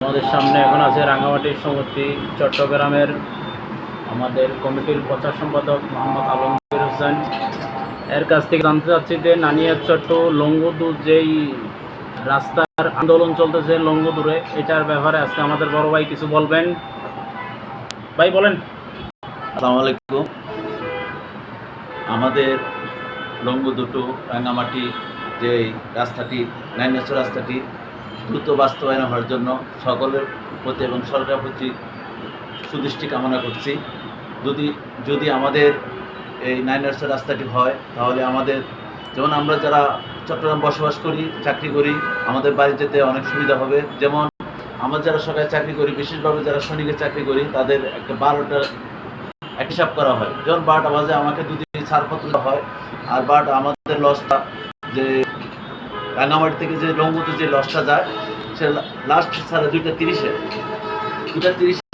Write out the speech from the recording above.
আমাদের সামনে এখন আছে রাঙামাটির সমিতি চট্টগ্রামের আমাদের কমিটির প্রচার সম্পাদক মোহাম্মদ আলমগীর হোসেন। এর কাছ থেকে জানতে চাচ্ছি যে নানিয়াচট্ট লঙ্গদুর যেই রাস্তার আন্দোলন চলতেছে লঙ্গদূরে, এটার ব্যাপারে আজকে আমাদের বড় ভাই কিছু বলবেন? ভাই, বলেন। আসসালামু আলাইকুম। আমাদের লঙ্গ দুটো রাঙামাটি যে রাস্তাটি নাইনেশ্বর রাস্তাটি দ্রুত বাস্তবায়ন হওয়ার জন্য সকলের প্রতি এবং সরকার প্রতি সুদৃষ্টি কামনা করছি। যদি যদি আমাদের এই নাইনেশ্বর রাস্তাটি হয়, তাহলে আমাদের, যেমন আমরা যারা চট্টগ্রাম বসবাস করি, চাকরি করি, আমাদের বাড়ি যেতে অনেক সুবিধা হবে। যেমন আমরা যারা সরকারি চাকরি করি, বিশেষভাবে যারা সৈনিকের চাকরি করি, তাদের একটা বারোটা হিসাব করা হয়। যেমন বারোটা বাজে আমাকে দুদিন ছাড়পত্র হয়, আর বারোটা আমাদের লসটা যে রাঙামাটি থেকে যে রঙ্গুতে যে লসটা যায় সে লাস্ট সাড়ে দুইটা তিরিশে। দুইটা তিরিশে